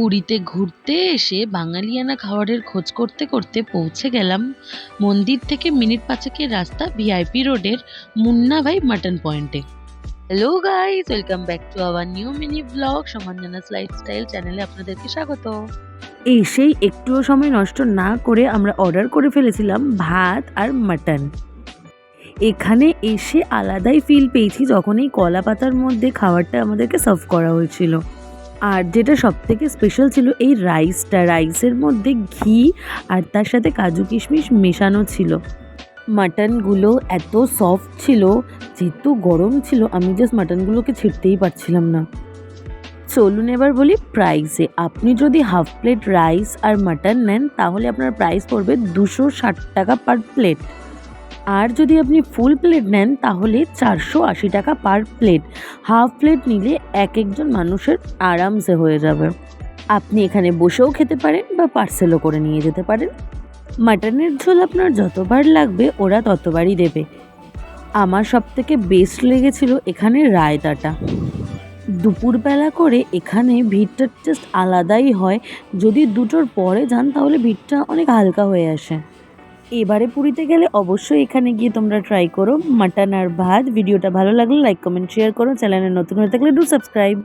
পুরীতে ঘুরতে এসে বাঙালিয়ানা খাবারের খোঁজ করতে করতে পৌঁছে গেলাম মন্দির থেকে মিনিট পাঁচেকের রাস্তা ভিআইপি রোডের মুন্না ভাই মাটন পয়েন্টে। Hello guys welcome back to our new mini blog সমাঞ্জনাস lifestyle চ্যানেলে আপনাদেরকে স্বাগত এসেই একটুও সময় নষ্ট না করে আমরা অর্ডার করে ফেলেছিলাম ভাত আর মাটন। এখানে এসে আলাদাই ফিল পেয়েছি যখন এই কলা পাতার মধ্যে খাবারটা আমাদেরকে সার্ভ করা হয়েছিল। আর যেটা সব থেকে স্পেশাল ছিল এই রাইসটা রাইসের মধ্যে ঘি আর তার সাথে কাজু কিশমিশ মেশানো ছিল। মাটনগুলো এত সফট ছিল, যেহেতু গরম ছিল, আমি জাস্ট মাটনগুলোকে ছিঁড়তেই পারছিলাম না। চলুন এবার বলি প্রাইসে আপনি যদি হাফ প্লেট রাইস আর মাটন নেন, তাহলে আপনার প্রাইস পড়বে দুশো ষাট টাকা পার প্লেট আর যদি আপনি ফুল প্লেট নেন, তাহলে চারশো আশি টাকা পার প্লেট হাফ প্লেট নিলে এক একজন মানুষের আরামসে হয়ে যাবে। আপনি এখানে বসেও খেতে পারেন বা পার্সেলও করে নিয়ে যেতে পারেন। মাটনের ঝোল আপনার যতবার লাগবে, ওরা ততবারই দেবে। আমার সব থেকে বেস্ট লেগেছিল এখানে রায়তাটা। দুপুরবেলা করে এখানে ভিড়টা জাস্ট আলাদাই হয়। যদি দুটোর পরে যান, তাহলে ভিড়টা অনেক হালকা হয়ে আসে। এবারে পুরীতে গেলে অবশ্যই এখানে গিয়ে তোমরা ট্রাই করো। মাটন আর ভাত। ভিডিওটা ভালো লাগলে লাইক কমেন্ট শেয়ার করো। চ্যানেলে নতুন হয়ে থাকলে ডু সাবস্ক্রাইব